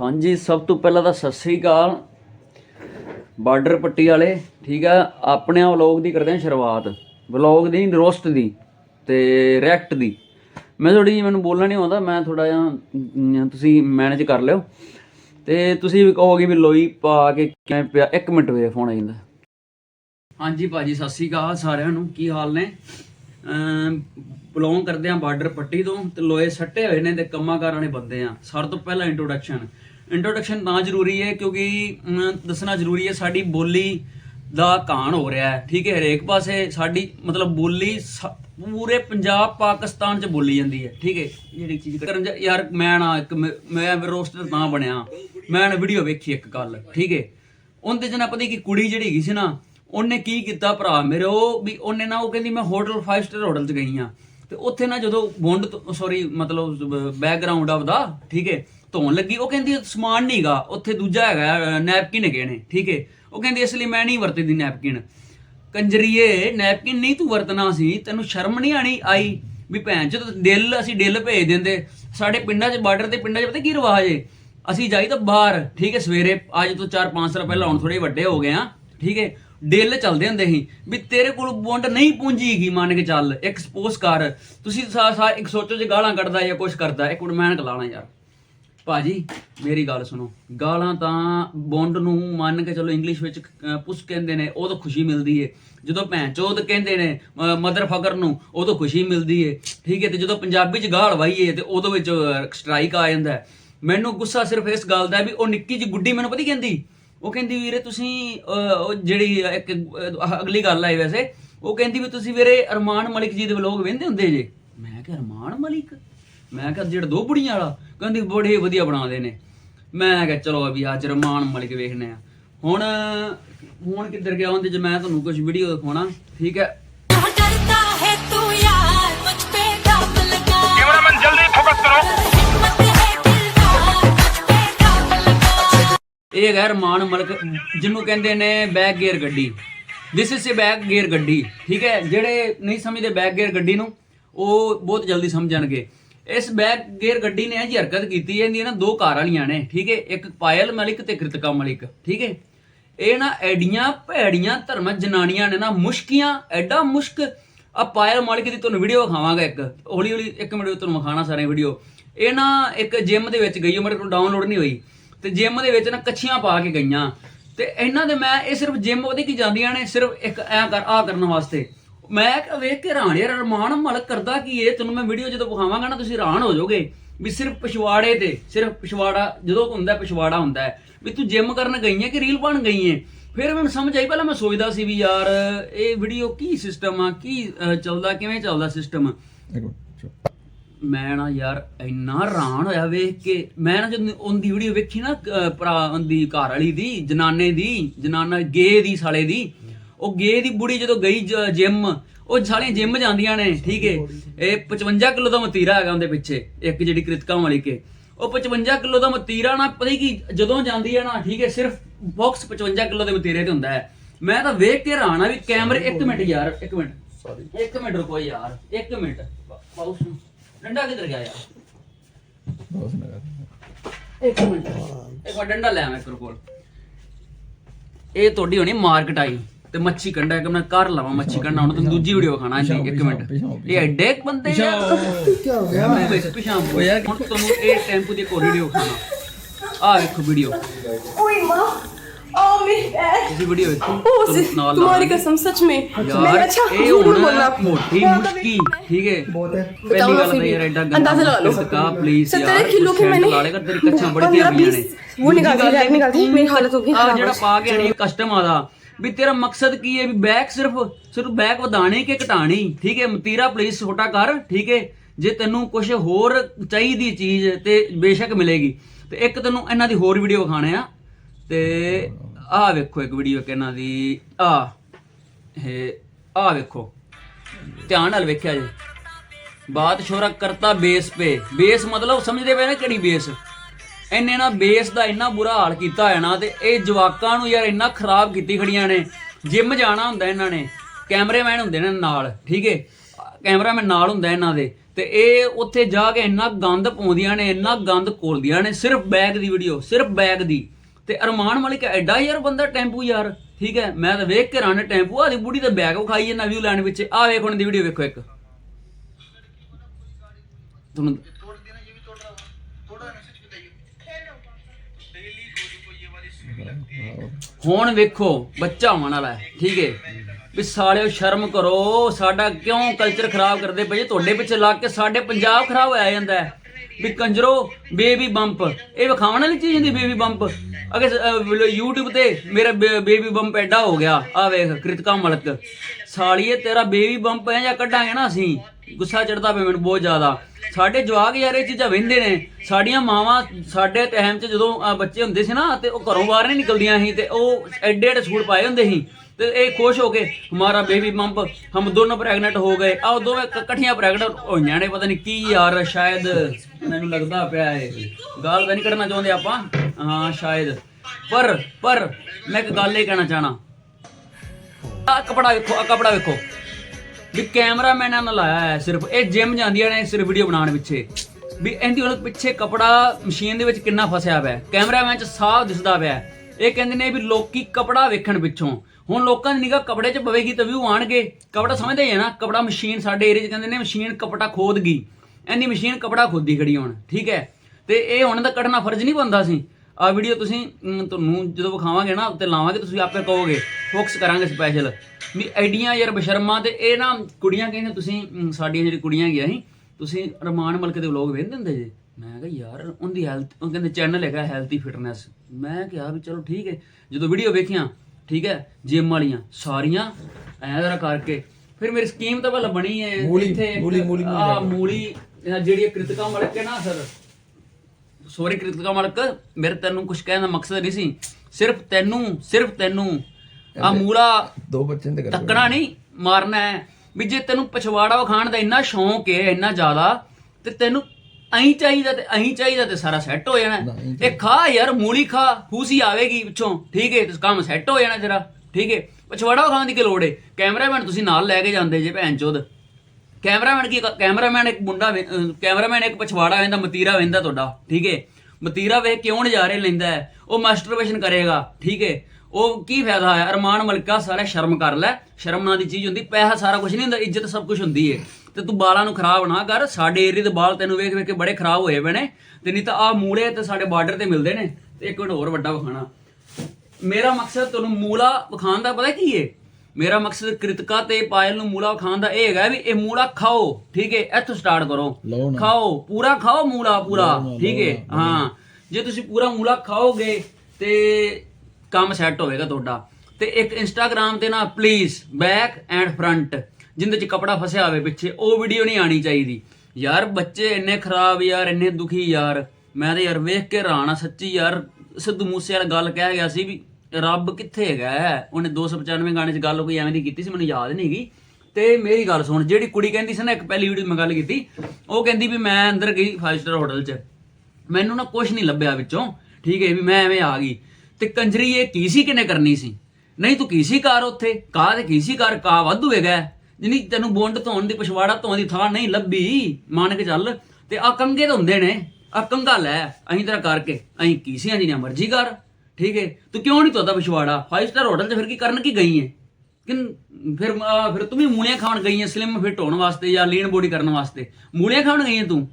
ਹਾਂਜੀ, ਸਭ ਤੋਂ ਪਹਿਲਾਂ ਤਾਂ ਸਤਿ ਸ੍ਰੀ ਅਕਾਲ। ਬਾਰਡਰ ਪੱਟੀ ਵਾਲੇ, ਠੀਕ ਆ? ਆਪਣੇ ਵਲੌਗ ਦੀ ਕਰਦੇ ਹਾਂ ਸ਼ੁਰੂਆਤ। ਵਲੌਗ ਦੀ, ਰੋਸਟ ਦੀ ਤੇ ਰੈਕਟ ਦੀ। ਮੈਂ ਥੋੜੀ ਜਿਹੀ ਮੈਨੂੰ ਬੋਲਣਾ ਨਹੀਂ ਆਉਂਦਾ, ਮੈਂ ਥੋੜਾ ਜਿਹਾ ਤੁਸੀਂ ਮੈਨੇਜ ਕਰ ਲਿਓ। ਤੇ ਤੁਸੀਂ ਵੀ ਕਹੋਗੇ ਵੀ ਲੋਈ ਪਾ ਕੇ ਕਿਵੇਂ ਪਿਆ? ਇੱਕ ਮਿੰਟ ਵੇ ਫੋਨ ਆ ਜਾਂਦਾ। ਹਾਂਜੀ ਭਾਜੀ, ਸਤਿ ਸ੍ਰੀ ਅਕਾਲ ਸਾਰਿਆਂ ਨੂੰ। ਕੀ ਹਾਲ ਨੇ? ਬਿਲੋਂਗ ਕਰਦੇ ਆ ਬਾਰਡਰ ਪੱਟੀ ਤੋਂ ਤੇ ਲੋਏ ਸੱਟੇ ਹੋਏ ਨੇ ਤੇ ਕਾਰਾਂ ਵਾਲੇ ਬੰਦੇ ਆ। ਸਭ ਤੋਂ ਪਹਿਲਾਂ ਇੰਟਰੋਡਕਸ਼ਨ ਇੰਟਰੋਡਕਸ਼ਨ ਤਾਂ ਜ਼ਰੂਰੀ ਹੈ ਕਿਉਂਕਿ ਦੱਸਣਾ ਜ਼ਰੂਰੀ ਹੈ ਸਾਡੀ ਬੋਲੀ ਦਾ ਕਾਣ ਹੋ ਰਿਹਾ ਹੈ, ਠੀਕ ਹੈ? ਹਰੇਕ ਪਾਸੇ ਸਾਡੀ, ਮਤਲਬ ਬੋਲੀ ਸ- ਪੂਰੇ ਪੰਜਾਬ ਪਾਕਿਸਤਾਨ ਚ ਬੋਲੀ ਜਾਂਦੀ ਹੈ, ਠੀਕ ਹੈ? ਜਿਹੜੀ ਚੀਜ਼ ਕਰਨ ਯਾਰ ਮੈਂ ਨਾ ਇੱਕ, ਮੈਂ- ਮੈਂ ਰੋਸਟਰ ਤਾਂ ਬਣਿਆ। ਮੈਂ ਨਾ ਵੀਡੀਓ ਵੇਖੀ ਇੱਕ ਗੱਲ, ਠੀਕ ਹੈ? ਉਹਦੇ ਚ ਨਾ ਪਤਾ ਕਿ ਕੁੜੀ ਜਿਹੜੀ ਹੈਗੀ ਸੀ ਨਾ, ਉਹਨੇ ਕੀ ਕੀਤਾ ਭਰਾ ਮੇਰੇ, ਉਹ ਵੀ ਉਹਨੇ ਨਾ, ਉਹ ਕਹਿੰਦੀ ਮੈਂ ਹੋਟਲ 5 ਸਟਾਰ ਹੋਟਲ ਚ ਗਈ ਆ ਤੇ ਉੱਥੇ ਨਾ ਜਦੋਂ ਬੌਂਡ ਸੌਰੀ ਮਤਲਬ ਬੈਕਗ੍ਰਾਉਂਡ ਆਫ ਦਾ ਠੀਕ ਹੈ? ਧੋਣ ਲੱਗੀ। ਉਹ ਕਹਿੰਦੀ, ਸਮਾਨ ਨਹੀਂਗਾ ਉੱਥੇ ਦੂਜਾ ਹੈਗਾ, ਨੈਪਕਿਨ ਹੈਗੇ ਨੇ, ਠੀਕ ਹੈ ਉਹ ਕਹਿੰਦੀ, ਇਸ ਲਈ ਮੈਂ ਨਹੀਂ ਵਰਤਦੀ ਨੈਪਕਿਨ। ਕੰਜਰੀਏ, ਨੈਪਕਿਨ ਨਹੀਂ ਤੂੰ ਵਰਤਣਾ ਸੀ, ਤੈਨੂੰ ਸ਼ਰਮ ਨਹੀਂ ਆਣੀ? ਆਈ ਵੀ ਭੈਣ ਜਦੋਂ ਦਿਲ, ਅਸੀਂ ਦਿਲ ਭੇਜ ਦਿੰਦੇ। ਸਾਡੇ ਪਿੰਡਾਂ 'ਚ, ਬਾਰਡਰ ਤੇ ਪਿੰਡਾਂ 'ਚ ਪਤਾ ਕੀ ਰਿਵਾਜ ਏ? ਅਸੀਂ ਜਾਈ ਤਾਂ ਬਾਹਰ, ਠੀਕ ਹੈ ਸਵੇਰੇ, ਅੱਜ ਤੋਂ 4-5 ਸਾਲ ਪਹਿਲਾਂ, ਹੁਣ ਥੋੜੇ ਵੱਡੇ ਹੋ ਗਏ ਆ, ਠੀਕ ਹੈ ਦਿਲ ਚੱਲਦੇ ਹੁੰਦੇ ਸੀ ਵੀ ਤੇਰੇ ਕੋਲ ਬੌਂਡ ਨਹੀਂ ਪੂੰਜੀਗੀ, ਮੰਨ ਕੇ ਚੱਲ, ਇੱਕ ਸਪੋਜ਼ ਕਰ। ਤੁਸੀਂ ਸਾ ਸਾ ਇੱਕ ਸੋਚੋ ਜੇ ਗਾਲਾਂ ਕੱਢਦਾ ਜਾਂ ਕੁਝ ਕਰਦਾ, ਇੱਕ ਮਿੰਟ ਮੈਂ ਕਲਾਣਾ ਯਾਰ। ਭਾਜੀ, ਮੇਰੀ ਗੱਲ ਸੁਣੋ। ਗਾਲਾਂ ਤਾਂ ਬੌਂਡ ਨੂੰ ਮੰਨ ਕੇ ਚਲੋ ਇੰਗਲਿਸ਼ ਵਿੱਚ ਪੁਸ ਕਹਿੰਦੇ ਨੇ, ਉਹ ਤਾਂ ਖੁਸ਼ੀ ਮਿਲਦੀ ਏ। ਜਦੋਂ ਭੈਣ ਚੋਦ ਕਹਿੰਦੇ ਨੇ ਮਦਰ ਫਕਰ ਨੂੰ, ਉਹ ਤੋਂ ਖੁਸ਼ੀ ਮਿਲਦੀ ਏ। ਠੀਕ ਹੈ ਤੇ ਜਦੋਂ ਪੰਜਾਬੀ ਚ ਗਾਲ ਵਾਈਏ ਤੇ ਉਹਦੇ ਵਿੱਚ ਸਟ੍ਰਾਈਕ ਆ ਜਾਂਦਾ ਹੈ। ਮੈਨੂੰ ਗੁੱਸਾ ਸਿਰਫ ਇਸ ਗੱਲ ਦਾ ਵੀ ਉਹ ਨਿੱਕੀ ਜਿਹੀ ਗੁੱਡੀ ਮੈਨੂੰ ਪਤਾ ਕਹਿੰਦੀ? ਉਹ ਕਹਿੰਦੀ, ਵੀਰੇ ਤੁਸੀਂ ਜਿਹੜੀ ਇੱਕ ਅਗਲੀ ਗੱਲ ਆਈ ਵੈਸੇ, ਉਹ ਕਹਿੰਦੀ ਵੀ ਤੁਸੀਂ ਵੀਰੇ ਅਰਮਾਨ ਮਲਿਕ ਜੀ ਦੇ ਵਲੋਗ ਵੇਖਦੇ ਹੁੰਦੇ ਜੇ? ਮੈਂ ਕਿਹਾ, ਅਰਮਾਨ ਮਲਿਕ? ਮੈਂ ਕਿਹਾ ਜਿਹੜਾ ਦੋ ਬੁੜੀਆਂ ਵਾਲਾ ਕਹਿੰਦੀ ਬੜੇ ਵਧੀਆ ਬਣਾਉਂਦੇ ਨੇ। ਮੈਂ ਕਿਹਾ ਚਲੋ ਅਭੀ ਅੱਜ ਰਮਾਨ ਮਲਿਕ ਵੇਖਨੇ ਆ ਹੁਣ ਹੁਣ ਕਿੱਧਰ ਗਿਆ ਹੁੰਦੇ ਜੇ ਮੈਂ ਤੁਹਾਨੂੰ ਕੁਝ ਵੀਡੀਓ ਦਿਖਾਉਣਾ। ਠੀਕ ਹੈ। ਇਹ ਹੈ ਰਮਾਨ ਮਲਕ ਜਿਹਨੂੰ ਕਹਿੰਦੇ ਨੇ ਬੈਕ ਗੇਅਰ ਗੱਡੀ। This is a back gear ਗੱਡੀ। ਠੀਕ ਹੈ। ਜਿਹੜੇ ਨਹੀਂ ਸਮਝਦੇ ਬੈਕ ਗੇਅਰ ਗੱਡੀ ਨੂੰ ਉਹ ਬਹੁਤ ਜਲਦੀ ਸਮਝਣਗੇ। ਇਸ ਬੈਕ ਗੇਅਰ ਗੱਡੀ ਨੇ ਇਹ ਜੀ ਹਰਕਤ ਕੀਤੀ ਹੈ, ਇਹਦੀਆਂ ਨਾ ਦੋ ਕਾਰ ਵਾਲੀਆਂ ਨੇ, ਠੀਕ ਹੈ, ਇੱਕ ਪਾਇਲ ਮਲਿਕ ਤੇ ਕ੍ਰਿਤਕਾ ਮਲਿਕ, ਠੀਕ ਹੈ। ਇਹ ਨਾ ਐਡੀਆਂ ਭੈੜੀਆਂ ਧਰਮ, ਜਨਾਨੀਆਂ ਨੇ ਨਾ ਮੁਸ਼ਕੀਆਂ, ਐਡਾ ਮੁਸ਼ਕ। ਆ ਪਾਇਲ ਮਾਲਿਕ ਦੀ ਤੁਹਾਨੂੰ ਵੀਡੀਓ ਵਿਖਾਵਾਂਗਾ ਇੱਕ, ਹੌਲੀ ਹੌਲੀ ਇੱਕ ਮਿੰਟ ਤੁਹਾਨੂੰ ਵਿਖਾਣਾ ਸਾਰੇ ਵੀਡੀਓ ਇਹ ਨਾ ਇੱਕ ਜਿਮ ਦੇ ਵਿੱਚ ਗਈ ਉਹ ਮੇਰੇ ਕੋਲ ਡਾਊਨਲੋਡ ਨਹੀਂ ਹੋਈ, ਤੇ ਜਿਮ ਦੇ ਵਿੱਚ ਨਾ ਕੱਛੀਆਂ ਪਾ ਕੇ ਗਈਆਂ। ਤੇ ਇਹਨਾਂ ਦੇ ਮੈਂ, ਇਹ ਸਿਰਫ ਜਿਮ ਉਹਦੇ ਕੀ ਜਾਂਦੀਆਂ ਨੇ, ਸਿਰਫ ਇੱਕ ਐ ਕਰ ਆ ਕਰਨ ਵਾਸਤੇ। ਮੈਂ ਕਿਹਾ ਵੇਖ ਕੇ ਹੈਰਾਨ ਯਾਰ ਰਮਾਨ ਮਲਕ ਕਰਦਾ ਕੀ ਇਹ? ਤੁਹਾਨੂੰ ਮੈਂ ਵੀਡੀਓ ਜਦੋਂ ਵਿਖਾਵਾਂਗਾ ਨਾ ਤੁਸੀਂ ਹੈਰਾਨ ਹੋ ਜਾਓਗੇ ਵੀ ਸਿਰਫ ਪਿਛਵਾੜੇ ਤੇ ਸਿਰਫ ਪਿਛਵਾੜਾ ਜਦੋਂ ਹੁੰਦਾ ਪਿਛਵਾੜਾ ਹੁੰਦਾ ਹੈ। ਵੀ ਤੂੰ ਜਿਮ ਕਰਨ ਗਈ ਹੈ ਕਿ ਰੀਲ ਬਣ ਗਈ ਹੈ? ਫਿਰ ਮੈਨੂੰ ਸਮਝ ਆਈ ਪਹਿਲਾਂ ਮੈਂ ਸੋਚਦਾ ਸੀ ਵੀ ਯਾਰ ਇਹ ਵੀਡੀਓ ਕੀ ਸਿਸਟਮ ਆ? ਕੀ ਚੱਲਦਾ ਕਿਵੇਂ ਚੱਲਦਾ ਸਿਸਟਮ ਮੈਂ ਨਾ ਯਾਰ ਇੰਨਾ ਹੈਰਾਨ ਹੋਇਆ ਵੇਖ ਕੇ। ਮੈਂ ਨਾ ਜਦੋਂ ਉਹਦੀ ਵੀਡੀਓ ਵੇਖੀ ਨਾ ਭਰਾ ਉਹਦੀ ਘਰ ਵਾਲੀ ਦੀ ਜਨਾਨੇ ਦੀ ਜਨਾਨਾ ਗੇ ਦੀ ਸਾਲੇ ਦੀ ਉਹ ਗੇ ਦੀ ਬੁੜੀ ਜਦੋਂ ਗਈ ਜਿਮ ਉਹ ਸਾਲੀਆਂ ਜਿਮ ਜਾਂਦੀਆਂ ਨੇ ਠੀਕ ਹੈ ਇਹ 55 ਕਿਲੋ ਦਾ ਮਤੀਰਾ ਹੈਗਾ ਉਹਦੇ ਪਿੱਛੇ ਇੱਕ ਜਿਹੜੀ ਕ੍ਰਿਤਕਾ ਵਾਲੀ ਕੇ। ਉਹ 55 ਕਿਲੋ ਦਾ ਮਤੀਰਾ ਨਾ ਪਤਾ ਕੀ ਜਦੋਂ ਜਾਂਦੀ ਹੈ ਨਾ ਠੀਕ ਹੈ ਸਿਰਫ ਬਾਕਸ 55 ਕਿਲੋ ਦੇ ਮਤੀਰੇ ਤੇ ਹੁੰਦਾ ਹੈ। ਮੈਂ ਤਾਂ ਵੇਖ ਕੇ ਹੈਰਾਨ ਆ ਵੀ ਕੈਮਰੇ ਇੱਕ ਮਿੰਟ ਯਾਰ ਇੱਕ ਮਿੰਟ। ਸੌਰੀ ਇੱਕ ਮਿੰਟ ਰੁਕੋ ਯਾਰ ਇੱਕ ਮਿੰਟ। ਪਾਉਸ ਡੰਡਾ ਕਿੱਧਰ ਗਿਆ ਯਾਰ? ਇੱਕ ਮਿੰਟ। ਇੱਕ ਵਾਰ ਡੰਡਾ ਲੈ ਆ ਮੇਰੇ ਕੋਲ। ਇਹ ਤੁਹਾਡੀ ਹੋਣੀ ਮਾਰਕੀਟ ਆਈ। ਤੇ ਮੱਛੀ ਕੰਡਾ ਇੱਕ ਮੈਂ ਕਰ ਲਵਾਂ ਮੱਛੀ ਕੰਡਾ ਹੁਣ ਤੁਹਾਨੂੰ ਦੂਜੀ ਵੀਡੀਓ ਖਾਣਾ ਜੀ ਇੱਕ ਮਿੰਟ ਇਹ ਐਡੇ ਇੱਕ ਬੰਦੇ ਆ ਕੀ ਹੋ ਗਿਆ ਮੈਂ ਬਸ ਪਿਸ਼ਾਮ ਹੋਇਆ ਹੁਣ ਤੁਹਾਨੂੰ ਇਹ ਟੈਂਪੂ ਦੀ ਕੋਈ ਵੀਡੀਓ ਖਾਣਾ ਆ ਵੇਖੋ ਵੀਡੀਓ ਓਏ ਮਾਂ ओ मेरी पैर इसी वीडियो है ओ से तुम्हारी कसम सच में मैं अच्छा झूठ बोल रहा मोटी मुश्की ठीक है बहुत है पहली बात है यार एडा अंदाजा लगा लो का प्लीज यार तेरे किलो के मैंने लाड़ेगा तेरी कच्चा बड़ी तेरी वो निकाल दी निकाल दी मेरी हालत हो गई खराब जेड़ा पा के कस्टम आदा ਵੀ ਤੇਰਾ ਮਕਸਦ ਕੀ ਹੈ ਵੀ ਬੈਕ ਸਿਰਫ ਸਿਰਫ ਬੈਕ ਵਧਾਣੀ ਕਿ ਘਟਾਣੀ ਠੀਕ ਹੈ, ਮਤੀਰਾ ਪਲੀਜ਼ ਛੋਟਾ ਕਰ, ਠੀਕ ਹੈ? ਜੇ ਤੈਨੂੰ ਕੁਝ ਹੋਰ ਚਾਹੀਦੀ ਚੀਜ਼ ਤੇ ਬੇਸ਼ੱਕ ਮਿਲੇਗੀ। ਤੇ ਇੱਕ ਤੈਨੂੰ ਇਹਨਾਂ ਦੀ ਹੋਰ ਵੀਡੀਓ ਵਿਖਾਣੇ ਆ। ਤੇ ਆਹ ਵੇਖੋ ਇੱਕ ਵੀਡੀਓ ਕਿ ਇਹਨਾਂ ਦੀ। ਆ ਇਹ, ਆਹ ਵੇਖੋ। ਧਿਆਨ ਨਾਲ ਵੇਖਿਆ ਜੀ। ਬਾਤ ਸ਼ੋਰਾ ਕਰਤਾ ਬੇਸ ਪੇ। ਬੇਸ ਮਤਲਬ ਸਮਝਦੇ ਪਏ ਨਾ ਕਿਹੜੀ ਬੇਸ? ਇਹਨੇ ਨਾ ਬੇਸ ਦਾ ਇੰਨਾ ਬੁਰਾ ਹਾਲ ਕੀਤਾ ਹੋਇਆ ਨਾ ਤੇ ਇਹ ਜਵਾਕਾਂ ਨੂੰ ਯਾਰ ਇੰਨਾ ਖਰਾਬ ਕੀਤੀ ਖੜੀਆਂ ਨੇ। ਜਿਮ ਜਾਣਾ ਹੁੰਦਾ ਇਹਨਾਂ ਨੇ ਕੈਮਰਾਮੈਨ ਹੁੰਦੇ ਨੇ ਨਾਲ, ਠੀਕ ਹੈ ਕੈਮਰਾਮੈਨ ਨਾਲ ਹੁੰਦਾ ਇਹਨਾਂ ਦੇ। ਤੇ ਇਹ ਉੱਥੇ ਜਾ ਕੇ ਇੰਨਾ ਗੰਦ ਪਾਉਂਦੀਆਂ ਨੇ, ਇੰਨਾ ਗੰਦ ਕੋਲਦੀਆਂ ਨੇ, ਸਿਰਫ ਬੈਗ ਦੀ ਵੀਡੀਓ ਸਿਰਫ ਬੈਗ ਦੀ। ਤੇ ਅਰਮਾਨ ਮਲਿਕ ਐਡਾ ਯਾਰ ਬੰਦਾ ਟੈਂਪੂ ਯਾਰ, ਠੀਕ ਹੈ ਮੈਂ ਤਾਂ ਵੇਖ ਕੇ ਰਾਣੇ ਟੈਂਪੂ ਆਦੀ ਬੁੜੀ ਤੇ ਬੈਗ ਵਿਖਾਈ ਜਾਂਦਾ ਵਿਊ ਲੈਣ ਵਿੱਚ। ਆ ਵੇਖ ਹੁਣ ਦੀ ਵੀਡੀਓ ਵੇਖੋ ਇੱਕ। ਤੁਹਾਨੂੰ ਹੁਣ ਵੇਖੋ, ਬੱਚਾ ਹੋਣ ਵਾਲਾ ਹੈ, ਠੀਕ ਹੈ? ਵੀ ਸਾਲਿਓ ਸ਼ਰਮ ਕਰੋ, ਸਾਡਾ ਕਿਉਂ ਕਲਚਰ ਖਰਾਬ ਕਰਦੇ ਪਏ? ਤੁਹਾਡੇ ਪਿੱਛੇ ਲੱਗ ਕੇ ਸਾਡੇ ਪੰਜਾਬ ਖਰਾਬ ਹੋਇਆ ਜਾਂਦਾ ਹੈ, ਵੀ ਕੰਜਰੋ ਬੇਬੀ ਬੰਪ ਇਹ ਵਿਖਾਉਣ ਵਾਲੀ ਚੀਜ਼ ਹੁੰਦੀ ਬੇਬੀ ਬੰਪ ਅਗਰ YouTube ਤੇ ਮੇਰਾ ਬੇਬੀ ਬੰਪ ਐਡਾ ਹੋ ਗਿਆ। ਆ ਵੇਖ, ਕ੍ਰਿਤਕਾ ਮਲਕ। ਸਾਲੀਏ, ਤੇਰਾ ਬੇਬੀ ਬੰਪ ਐ ਜਾਂ ਕੱਢਾਂਗੇ ਨਾ ਅਸੀਂ? ਗੁੱਸਾ ਚੜਦਾ ਪਿਆ ਮੈਨੂੰ ਬਹੁਤ ਜ਼ਿਆਦਾ। ਸਾਡੇ ਜਵਾਕ ਯਾਰ ਇਹ ਚੀਜ਼ਾਂ ਵਹਿੰਦੇ ਨੇ। ਸਾਡੀਆਂ ਮਾਵਾਂ ਸਾਡੇ ਟਾਈਮ 'ਚ ਜਦੋਂ ਅਹ, ਬੱਚੇ ਹੁੰਦੇ ਸੀ ਨਾ ਤੇ ਉਹ ਘਰੋਂ ਬਾਹਰ ਨਹੀਂ ਨਿਕਲਦੀਆਂ ਸੀ ਤੇ ਉਹ ਐਡੇ ਐਡੇ ਸੂਟ ਪਾਏ ਹੁੰਦੇ ਸੀ। ਤੇ ਇਹ ਖੁਸ਼ ਹੋ ਕੇ ਹਮਾਰਾ ਬੇਬੀ ਬੰਪ ਹਮ ਦੋਨੋਂ ਪ੍ਰੈਗਨੈਂਟ ਹੋ ਗਏ। ਆ ਦੋਵੇਂ ਕ- ਇਕੱਠੀਆਂ ਪ੍ਰੈਗਨੈਂਟ ਹੋਈਆਂ ਨੇ ਪਤਾ ਨਹੀਂ ਕੀ ਯਾਰ ਸ਼ਾਇਦ ਮੈਨੂੰ ਲੱਗਦਾ ਪਿਆ ਇਹ। ਗਾਲ ਤਾਂ ਨਹੀਂ ਕੱਢਣਾ ਚਾਹੁੰਦੇ ਆਪਾਂ। ਹਾਂ ਸ਼ਾਇਦ। ਪਰ ਪਰ ਮੈਂ ਇੱਕ ਗੱਲ ਇਹ ਕਹਿਣਾ ਚਾਹਣਾ। ਆ ਕਪੜਾ ਵੇਖੋ ਆ ਕਪੜਾ ਵੇਖੋ। ਵੀ ਕੈਮਰਾਮੈਨ ਨੇ ਲਾਇਆ ਹੈ ਸਿਰਫ, ਇਹ ਜਿਮ ਜਾਂਦੀਆਂ ਨੇ ਸਿਰਫ ਵੀਡੀਓ ਬਣਾਉਣ ਪਿੱਛੇ। ਵੀ ਇਹਦੀ ਹੁਣ ਪਿੱਛੇ ਕਪੜਾ ਮਸ਼ੀਨ ਦੇ ਵਿੱਚ ਕਿੰਨਾ ਫਸਿਆ ਪਿਆ ਹੈ। ਕੈਮਰਾਮੈਨ ਚ ਸਾਫ਼ ਦਿਸਦਾ ਪਿਆ ਹੈ। ਇਹ ਕਹਿੰਦੇ ਨੇ ਵੀ ਲੋਕੀ ਕਪੜਾ ਵੇਖਣ ਪਿੱਛੋਂ। ਹੁਣ ਲੋਕਾਂ ਦੀ ਨਿਗਾਹ ਕਪੜੇ 'ਚ ਪਵੇਗੀ ਤਾਂ ਵਿਊ ਆਣਗੇ। ਕਪੜਾ ਸਮਝਦੇ ਹੀ ਹੈ ਨਾ, ਕਪੜਾ ਮਸ਼ੀਨ ਸਾਡੇ ਏਰੀਆ 'ਚ ਕਹਿੰਦੇ ਨੇ ਮਸ਼ੀਨ ਕਪੜਾ ਖੋਦ ਗਈ। ਐਨੀ ਮਸ਼ੀਨ ਕਪੜਾ ਖੋਦੀ ਖੜੀ ਹੁਣ, ਠੀਕ ਹੈ? ਤੇ ਇਹ ਹੁਣ ਦਾ ਕੱਢਣਾ ਫਰਜ਼ ਨਹੀਂ ਬੰਦਾ ਸੀ। ਆ ਵੀਡੀਓ ਤੁਸੀਂ ਤੁਹਾਨੂੰ ਜਦੋਂ ਵਿਖਾਵਾਂਗੇ ਨਾ, ਉੱਤੇ ਲਾਵਾਂਗੇ, ਤੁਸੀਂ ਆਪੇ ਕਹੋਗੇ ਫੋਕਸ ਕਰਾਂਗੇ ਸਪੈਸ਼ਲ ਵੀ ਐਡੀਆਂ ਯਾਰ ਬਸ਼ਰਮਾਂ ਤੇ ਇਹ ਨਾ ਕੁੜੀਆਂ ਕਹਿੰਦੇ ਤੁਸੀਂ ਸਾਡੀਆਂ ਜਿਹੜੀ ਕੁੜੀਆਂ ਗਿਆ ਸੀ ਤੁਸੀਂ ਰਮਾਨ ਮਲਕ ਦੇ ਵਲੋਗ ਵੇਖਦੇ ਹੁੰਦੇ ਜੇ? ਮੈਂ ਕਿਹਾ ਯਾਰ ਉਹਦੀ ਹੈਲਥ ਉਹ ਕਹਿੰਦੇ ਚੈਨਲ ਹੈਗਾ ਹੈਲਥੀ ਫਿਟਨੈਸ ਮੈਂ ਕਿਹਾ ਵੀ ਚਲੋ ਠੀਕ ਹੈ ਜਦੋਂ ਵੀਡੀਓ ਵੇਖੀਆਂ ਠੀਕ ਹੈ ਜਿਮ ਵਾਲੀਆਂ ਸਾਰੀਆਂ ਐਂ ਜਰਾ ਕਰਕੇ। ਫਿਰ ਮੇਰੀ ਸਕੀਮ ਤਾਂ ਭਲਾ ਬਣੀ ਹੈ ਇੱਥੇ ਇੱਕ- ਮੂਲੀ- ਜਿਹੜੀ ਕ੍ਰਿਤਕਾ ਮਲਕ ਹੈ ਨਾ ਸਰ ਸੋਰੀ ਕ੍ਰਿਤਕਾ ਮਲਕ ਮੇਰੇ ਤੈਨੂੰ ਕੁਝ ਕਹਿਣ ਦਾ ਮਕਸਦ ਨਹੀਂ ਸੀ। ਸਿਰਫ ਤੈਨੂੰ ਸਿਰਫ ਤੈਨੂੰ। ਆ ਮੂਲਾ ਦੋ ਬੱਚੇ ਕਰ ਤੱਕਣਾ ਨਹੀਂ ਮਾਰਨਾ ਹੈ। ਵੀ ਜੇ ਤੈਨੂੰ ਪਛਵਾੜਾ ਵਿਖਾਣ ਦਾ ਇੰਨਾ ਸ਼ੌਂਕ ਹੈ ਇੰਨਾ ਜ਼ਿਆਦਾ ਤੇ ਤੈਨੂੰ ਅਹੀਂ ਚਾਹੀਦਾ ਤੇ ਅਹੀਂ ਚਾਹੀਦਾ ਤੇ ਸਾਰਾ ਸੈੱਟ ਹੋ ਜਾਣਾ ਇਹ ਖਾ ਯਾਰ ਮੂਲੀ ਖਾ ਫੂਸੀ ਆਵੇਗੀ ਪਿੱਛੋਂ। ਠੀਕ ਹੈ ਤੇ ਕੰਮ ਸੈੱਟ ਹੋ ਜਾਣਾ ਤੇਰਾ। ਠੀਕ ਹੈ ਪਛਵਾੜਾ ਵਿਖਾਉਣ ਦੀ ਕੀ ਲੋੜ ਹੈ? ਕੈਮਰਾਮੈਨ ਤੁਸੀਂ ਨਾਲ ਲੈ ਕੇ ਜਾਂਦੇ ਜੇ ਭੈਣ ਚੋਦ। ਕੈਮਰਾਮੈਨ ਕੀ ਕੈਮਰਾਮੈਨ ਇੱਕ ਮੁੰਡਾ ਕੈਮਰਾਮੈਨ ਇੱਕ ਪਛਵਾੜਾ ਵੇਂਦਾ ਮਤੀਰਾ ਵੇਂਦਾ ਤੁਹਾਡਾ। ਠੀਕ ਹੈ ਮਤੀਰਾ ਵੇਖ ਕਿਉਂ ਨਜ਼ਾਰੇ ਲੈਂਦਾ ਹੈ? ਉਹ ਮਾਸਟਰਬੇਸ਼ਨ ਕਰੇਗਾ। ਠੀਕ ਹੈ ਉਹ ਕੀ ਫਾਇਦਾ ਹੈ ਅਰਮਾਨ ਮਲਕਾ ਸਾਰਾ ਸ਼ਰਮ ਕਰ ਲੈ। ਸ਼ਰਮ ਨਾਂ ਦੀ ਚੀਜ਼ ਹੁੰਦੀ ਪੈਸਾ ਸਾਰਾ ਕੁਝ ਨਹੀਂ ਹੁੰਦਾ ਇੱਜ਼ਤ ਸਭ ਕੁਝ ਹੁੰਦੀ ਹੈ ਤੇ ਤੂੰ ਬਾਲਾਂ ਨੂੰ ਖਰਾਬ ਨਾ ਕਰ ਸਾਡੇ ਏਰੀਏ ਦੇ ਬਾਲ ਤੈਨੂੰ ਵੇਖ ਵੇਖ ਕੇ ਬੜੇ ਖਰਾਬ ਹੋਏ ਪਏ ਨੇ। ਤੇ ਨਹੀਂ ਤਾਂ ਆ ਮੂਲੇ ਤੇ ਸਾਡੇ ਬਾਰਡਰ ਤੇ ਮਿਲਦੇ ਨੇ। ਤੇ ਇੱਕ ਹੋਰ ਵੱਡਾ ਵਿਖਾਣਾ ਮੇਰਾ ਮਕਸਦ ਤੁਹਾਨੂੰ ਮੂਲਾ ਵਿਖਾਉਣ ਦਾ ਪਤਾ ਕੀ ਹੈ ਮੇਰਾ ਮਕਸਦ ਕ੍ਰਿਤਕਾ ਤੇ ਪਾਇਲ ਨੂੰ ਮੂਲਾ ਖਾਣ ਦਾ ਇਹ ਹੈਗਾ ਵੀ ਇਹ ਮੂਲਾ ਖਾਓ ਠੀਕ ਹੈ ਇੱਥੋਂ ਸਟਾਰਟ ਕਰੋ। ਖਾਓ ਪੂਰਾ ਖਾਓ ਮੂਲਾ ਪੂਰਾ ਠੀਕ ਹੈ ਹਾਂ। ਜੇ ਤੁਸੀਂ ਪੂਰਾ ਮੂਲਾ ਖਾਓਗੇ ਤੇ ਕੰਮ ਸੈੱਟ ਹੋਵੇਗਾ ਤੁਹਾਡਾ। ਤੇ ਇੱਕ ਇੰਸਟਾਗ੍ਰam ਤੇ ਨਾ ਪਲੀਜ਼ ਬੈਕ ਐਂਡ ਫਰੰਟ ਜਿੰਦੇ ਚ ਕਪੜਾ ਫਸਿਆ ਹੋਵੇ ਪਿੱਛੇ, ਉਹ ਵੀਡੀਓ ਨਹੀਂ ਆਣੀ ਚਾਹੀਦੀ। ਯਾਰ ਬੱਚੇ ਇੰਨੇ ਖਰਾਬ ਯਾਰ, ਇੰਨੇ ਦੁਖੀ ਯਾਰ। ਮੈਂ ਤਾਂ ਯਾਰ ਵੇਖ ਕੇ ਰਾਣਾ ਸੱਚੀ ਯਾਰ, ਸਿੱਧੂ ਮੂਸੇ ਵਾਲਾ ਗੱਲ ਕਹਿ ਗਿਆ ਸੀ ਵੀ ਰੱਬ ਕਿੱਥੇ ਹੈਗਾ ਹੈ? ਉਹਨੇ 295 ਗਾਣੇ 'ਚ ਗੱਲ ਕੋਈ ਐਵੇਂ ਦੀ ਕੀਤੀ ਸੀ, ਮੈਨੂੰ ਯਾਦ ਨਹੀਂ ਹੈਗੀ। ਤੇ ਮੇਰੀ ਗੱਲ ਸੁਣ, ਜਿਹੜੀ ਕੁੜੀ ਕਹਿੰਦੀ ਸੀ ਨਾ, ਇੱਕ ਪਹਿਲੀ ਵੀਡੀਓ ਮੈਂ ਗੱਲ ਕੀਤੀ, ਉਹ ਕਹਿੰਦੀ ਵੀ ਮੈਂ ਅੰਦਰ ਗਈ 5 ਸਟਾਰ ਹੋਟਲ 'ਚ। ਮੈਨੂੰ ਨਾ ਕੁਝ ਨਹੀਂ ਲੱਭਿਆ ਵਿੱਚੋਂ। ਠੀਕ ਹੈ ਵੀ ਮੈਂ ਐਵੇਂ ਆ ਗਈ। ਤੇ ਕੰਜਰੀ, ਇਹ ਕੀ ਸੀ ਕਿਨੇ ਕਰਨੀ ਸੀ? ਨਹੀਂ, ਤੂੰ ਕੀ ਸੀ ਕਾਰ ਉੱਥੇ? ਕਾ ਤੇ ਕੀ ਸੀ ਕਾਰ ਕਾ ਵਾਧੂ ਹੈਗਾ ਜਿਨੀ ਤੈਨੂੰ ਬੁੰਡ ਧੋਣ ਦੀ ਪਛਵਾੜਾ ਧੋਣ ਦੀ ਥਾਂ ਨਹੀਂ ਲੱਭੀ ਮੰਨ ਕੇ ਚੱਲ। ਤੇ ਆ ਕੰਗੇ ਤਾਂ ਹੁੰਦੇ ਨੇ। ਆ ਕੰਗਾ ਲੈ ਅਹੀਂ ਤੇਰਾ ਕਰਕੇ ਅਹੀਂ ਕੀਸੀਆਂ ਸੀ? ਜਿੰਨਾ ਮਰਜ਼ੀ ਕਰ। ਠੀਕ ਹੈ? ਤੂੰ ਕਿਉਂ ਨਹੀਂ ਧੋਦਾ ਪਛਵਾੜਾ? 5 ਸਟਾਰ ਹੋਟਲ ਤੇ ਫਿਰ ਕੀ ਕਰਨ ਕੀ ਗਈ ਹੈ? ਕਿ ਫਿਰ ਫਿਰ ਤੂੰ ਵੀ ਮੂਲੀਆਂ ਖਾਣ ਗਈ ਹੈ ਸਲਿਮ ਫਿਟ ਹੋਣ ਵਾਸਤੇ ਜਾਂ ਲੀਨ ਬੋਡੀ ਕਰਨ ਵਾਸਤੇ? ਮੂਲੀਆਂ ਖਾਣ ਗਈ ਹੈ ਤੂੰ?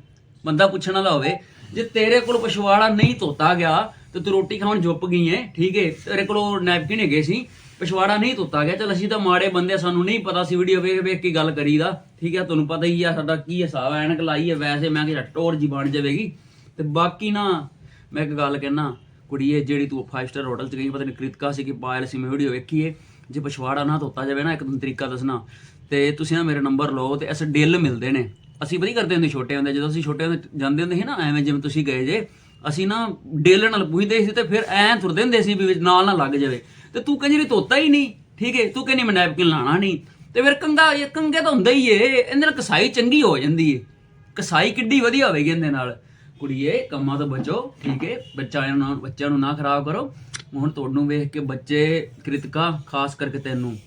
ਬੰਦਾ ਪੁੱਛਣ ਵਾਲਾ ਹੋਵੇ, ਜੇ ਤੇਰੇ ਕੋਲ ਪਛਵਾੜਾ ਨਹੀਂ ਧੋਤਾ ਗਿਆ ਤੇ ਤੂੰ ਰੋਟੀ ਖਾਣ ਜੁੱਪ ਗਈ ਹੈ? ਠੀਕ ਹੈ, ਤੇਰੇ ਕੋਲ ਨੈਪਕਿਨ ਹੈਗੇ ਸੀ, ਪਛਵਾੜਾ ਨਹੀਂ ਧੋਤਾ ਗਿਆ। ਚਲ ਅਸੀਂ ਤਾਂ ਮਾੜੇ ਬੰਦੇ, ਸਾਨੂੰ ਨਹੀਂ ਪਤਾ ਸੀ ਵੀਡੀਓ ਵੇਖ ਵੇਖ ਕੇ ਗੱਲ ਕਰੀਦਾ। ਠੀਕ ਹੈ, ਤੁਹਾਨੂੰ ਪਤਾ ਹੀ ਆ ਸਾਡਾ ਕੀ ਹਿਸਾਬ ਹੈ, ਐਨਕ ਲਾਈ ਹੈ ਵੈਸੇ। ਮੈਂ ਕਿਹਾ ਟੋਰ ਜੀ ਬਣ ਜਾਵੇਗੀ। ਤੇ ਬਾਕੀ ਨਾ, ਮੈਂ ਇੱਕ ਗੱਲ ਕਹਿਣਾ ਕੁੜੀਏ ਜਿਹੜੀ ਤੂੰ 5 ਸਟਾਰ ਹੋਟਲ ਚ ਗਈ, ਪਤਾ ਨਹੀਂ ਕ੍ਰਿਤਕਾ ਸੀ ਕਿ ਪਾਇਲ ਸੀ, ਮੈਂ ਵੀਡੀਓ ਵੇਖੀਏ ਜੇ ਪਛਵਾੜਾ ਨਾ ਧੋਤਾ ਜਾਵੇ ਨਾ, ਇੱਕ ਦਿਨ ਤਰੀਕਾ ਦੱਸਣਾ। ਤੇ ਤੁਸੀਂ ਨਾ ਮੇਰਾ ਨੰਬਰ ਲਓ ਤੇ ਐਸੇ ਡਿੱਲ ਮਿਲਦੇ ਨੇ। ਅਸੀਂ ਵਧੀਆ ਕਰਦੇ ਹੁੰਦੇ, ਛੋਟੇ ਹੁੰਦੇ, ਜਦੋਂ ਅਸੀਂ ਛੋਟੇ ਹੁੰਦੇ ਜਾਂਦੇ ਹੁੰਦੇ ਸੀ ਨਾ, ਐਵੇਂ ਜਿਵੇਂ ਤੁਸੀਂ ਗਏ ਜੇ ਅਸੀਂ ਨਾ ਡਿੱਲ ਨਾਲ ਪੁੱਛਦੇ ਸੀ ਤੇ ਫਿਰ ਐਂ ਤੁਰਦੇ ਹੁੰਦੇ ਸੀ ਵੀ ਨਾਲ ਨਾ ਲੱਗ ਜਾਵੇ। ਤੇ ਤੂੰ ਕਹਿੰਦੀ ਧੋਤਾ ਹੀ ਨਹੀਂ, ਠੀਕ ਹੈ ਤੂੰ ਕਹਿੰਦੀ ਮੈਂ ਨੈਪਕਿਨ ਲਾਣਾ ਨਹੀਂ। ਤੇ ਫਿਰ ਕੰਗਾ ਇਹ ਕੰਗੇ ਤਾਂ ਹੁੰਦਾ ਹੀ ਏ, ਇਹਦੇ ਨਾਲ ਕਸਾਈ ਚੰਗੀ ਹੋ ਜਾਂਦੀ ਏ। ਕਸਾਈ ਕਿੱਡੀ ਵਧੀਆ ਹੋਵੇਗੀ ਇਹਦੇ ਨਾਲ। ਕੁੜੀਏ, ਕੰਮਾਂ ਤੋਂ ਬਚੋ, ਠੀਕ ਹੈ ਬੱਚਿਆਂ ਨੂੰ ਬੱਚਿਆਂ ਨੂੰ ਨਾ ਖਰਾਬ ਕਰੋ। ਹੁਣ ਤੁਹਾਨੂੰ ਵੇਖ ਕੇ ਬੱਚੇ ਕ੍ਰਿਤਕਾ, ਖਾਸ ਕਰਕੇ ਤੈਨੂੰ।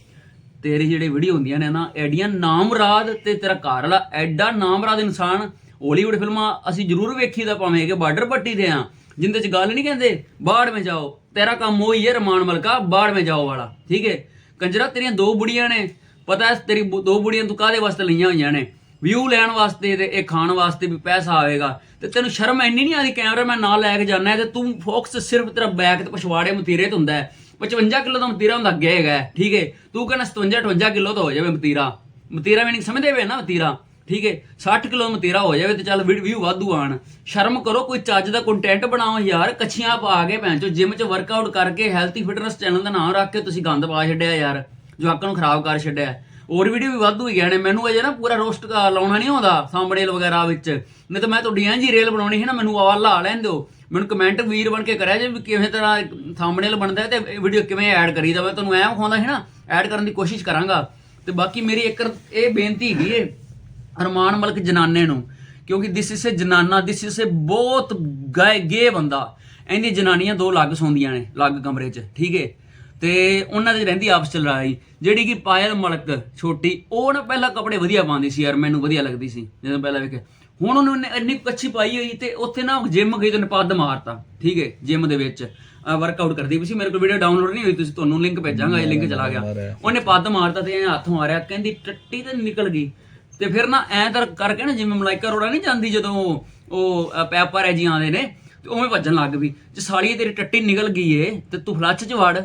ਤੇਰੀ ਜਿਹੜੇ ਵੀਡੀਓ ਹੁੰਦੀਆਂ ਨੇ ਨਾ, ਐਡੀਆਂ ਨਾਮਰਾਦ ਤੇ ਤੇਰਾ ਘਰ ਵਾਲਾ, ਐਡਾ ਨਾਮਰਾਦ ਇਨਸਾਨ ਹਾਲੀਵੁੱਡ ਫਿਲਮਾਂ ਅਸੀਂ ਜ਼ਰੂਰ ਵੇਖੀ ਦਾ ਭਾਵੇਂ ਕਿ ਬਾਰਡਰ ਪੱਟੀ ਦੇ ਆ ਜਿੰਦੇ ਚ ਗੱਲ ਨਹੀਂ ਕਹਿੰਦੇ, ਬਾੜ ਮੇ ਜਾਓ ਤੇਰਾ ਕੰਮ ਉਹੀ ਹੈ ਰਮਾਨ ਮਲਕਾ, ਬਾੜ ਮੇ ਜਾਓ ਵਾਲਾ, ਠੀਕ ਹੈ? ਕੰਜਰਾ, ਤੇਰੀਆਂ ਦੋ ਬੁੜੀਆਂ ਨੇ, ਪਤਾ ਹੈ ਤੇਰੀ ਦੋ ਬੁੜੀਆਂ ਤੂੰ ਕਾਹਦੇ ਵਾਸਤੇ ਲਈਆਂ ਹੋਈਆਂ ਨੇ? ਵਿਊ ਲੈਣ ਵਾਸਤੇ ਤੇ ਇਹ ਖਾਣ ਵਾਸਤੇ ਵੀ ਪੈਸਾ ਆਵੇਗਾ, ਤੇ ਤੈਨੂੰ ਸ਼ਰਮ ਇੰਨੀ ਨਹੀਂ ਆਦੀ ਕੈਮਰਾਮੈਨ ਨਾਲ ਲੈ ਕੇ ਜਾਣਾ ਤੇ ਤੂੰ ਫੋਕਸ ਸਿਰਫ ਤੇਰਾ ਬੈਕ ਤੇ ਪਛਵਾੜੇ ਮਤੀਰੇ ਤੇ ਹੁੰਦਾ ਹੈ। 55 ਕਿਲੋ ਦਾ ਮਤੀਰਾ ਹੁੰਦਾ ਅੱਗੇ ਹੈਗਾ ਠੀਕ ਹੈ? ਤੂੰ ਕਹਿੰਦਾ 57 58 ਕਿਲੋ ਤਾਂ ਹੋ ਜਾਵੇ ਮਤੀਰਾ। ਮਤੀਰਾ ਵੀ ਨਹੀਂ ਸਮਝਦੇ ਵੇ ਨਾ ਮਤੀਰਾ? ਠੀਕ ਹੈ? 60 ਕਿਲੋ ਮਤੀਰਾ ਹੋ ਜਾਵੇ ਤੇ ਚੱਲ ਵੀਊ ਵਾਧੂ ਆਣ। ਸ਼ਰਮ ਕਰੋ, ਕੋਈ ਚੱਜ ਦਾ ਕੰਟੈਂਟ ਬਣਾਓ ਯਾਰ। ਕੱਛੀਆਂ ਪਾ ਕੇ ਭੈਣ ਚੋ ਜਿਮ 'ਚ ਵਰਕਆਊਟ ਕਰਕੇ ਹੈਲਥੀ ਫਿਟਨੈਸ ਚੈਨਲ ਦਾ ਨਾਮ ਰੱਖ ਕੇ ਤੁਸੀਂ ਗੰਦ ਪਾ ਛੱਡਿਆ ਯਾਰ। ਜਵਾਕਾਂ ਨੂੰ ਖਰਾਬ ਕਰ ਛੱਡਿਆ। ਹੋਰ ਵੀਡੀਓ ਵੀ ਵਾਧੂ ਹੀ ਗਏ ਨੇ। ਮੈਨੂੰ ਅਜੇ ਨਾ ਪੂਰਾ ਰੋਸਟ ਲਾਉਣਾ ਨਹੀਂ ਆਉਂਦਾ ਸਾਹਮਣੇਲ ਵਗੈਰਾ ਵਿੱਚ। ਨਹੀਂ ਤਾਂ ਮੈਂ ਤੁਹਾਡੀ ਐਂ ਜੀ ਰੇਲ ਬਣਾਉਣੀ ਹੈ ਨਾ, ਮੈਨੂੰ ਆਵਾਜ਼ ਲਾ ਲੈਣ ਦਿਓ। ਮੈਨੂੰ ਕਮੈਂਟ ਵੀਰ ਬਣ ਕੇ ਕਰਿਆ ਜੇ ਵੀ ਕਿਵੇਂ ਤਰ੍ਹਾਂ ਥੰਬਨੇਲ ਬਣਦਾ ਤੇ ਵੀਡੀਓ ਕਿਵੇਂ ਐਡ ਕਰੀਦਾ ਮੈਂ ਤੁਹਾਨੂੰ ਐਂ ਵਿਖਾਉਂਦਾ ਹੈ ਨਾ ਐਡ ਕਰਨ ਦੀ ਕੋਸ਼ਿਸ਼ ਕਰਾਂਗਾ। ਤੇ ਬਾਕੀ ਮੇਰੀ ਇੱਕ ਇਹ ਬੇਨਤੀ ਹੈਗੀ ਏ ਅਰਮਾਨ ਮਲਕ ਜਨਾਨੇ ਨੂੰ ਕਿਉਂਕਿ this is a ਜਨਾਨਾ this is a ਬਹੁਤ ਗਾਇ ਗੇ ਬੰਦਾ। ਇਹਦੀ ਜਨਾਨੀਆਂ ਦੋ ਲੱਗ ਸੌਂਦੀਆਂ ਨੇ ਲੱਗ ਕਮਰੇ 'ਚ ਠੀਕ ਹੈ ਤੇ ਉਹਨਾਂ ਦੀ ਰਹਿੰਦੀ ਆਪਸ ਚ ਲੜਾਈ ਜਿਹੜੀ ਕਿ ਪਾਇਲ ਮਲਕ ਛੋਟੀ ਉਹ ਨਾ ਪਹਿਲਾਂ ਕੱਪੜੇ ਵਧੀਆ ਪਾਉਂਦੀ ਸੀ ਯਾਰ ਮੈਨੂੰ ਵਧੀਆ ਲੱਗਦੀ ਸੀ ਜਦੋਂ ਪਹਿਲਾਂ ਵੇਖਿਆ। ਹੁਣ ਉਹਨੂੰ ਇੰਨੀ- ਕੱਚੀ ਪਾਈ ਹੋਈ ਤੇ ਉੱਥੇ ਨਾ ਜਿਮ ਗਈ ਤੇ ਉਹਨੇ ਪੱਦ ਮਾਰਤਾ ਠੀਕ ਹੈ ਜਿਮ ਦੇ ਵਿੱਚ ਵਰਕਆਊਟ ਕਰਦੀ ਪਈ ਸੀ। ਮੇਰੇ ਕੋਲ ਵੀਡੀਓ ਡਾਊਨਲੋਡ ਨਹੀਂ ਹੋਈ ਤੁਸੀਂ ਤੁਹਾਨੂੰ ਲਿੰਕ ਭੇਜਾਂਗਾ ਇਹ ਲਿੰਕ ਚਲਾ ਗਿਆ। ਉਹਨੇ ਪੱਦ ਮਾਰਤਾ ਤੇ ਹੱਥ ਮਾਰਿਆ ਕਹਿੰਦੀ ਟੱਟੀ ਤੇ ਨਿਕਲ ਗਈ। ਤੇ ਫਿਰ ਨਾ ਐਂ ਤਾਂ ਕਰਕੇ ਨਾ ਜਿਵੇਂ ਮਲਾਈਕਾ ਰੋੜਾ ਨਹੀਂ ਜਾਂਦੀ ਜਦੋਂ ਉਹ- ਪੈਪਰ ਹੈ ਜੀ ਆਉਂਦੇ ਨੇ ਤੇ ਉਵੇਂ ਭੱਜਣ ਲੱਗ ਪਈ ਜੇ ਸਾਲੀ ਤੇਰੀ ਟੱਟੀ ਨਿਕਲ ਗਈ ਏ ਤੇ ਤੂੰ ਫਲੱਚ ਚ ਵੜ।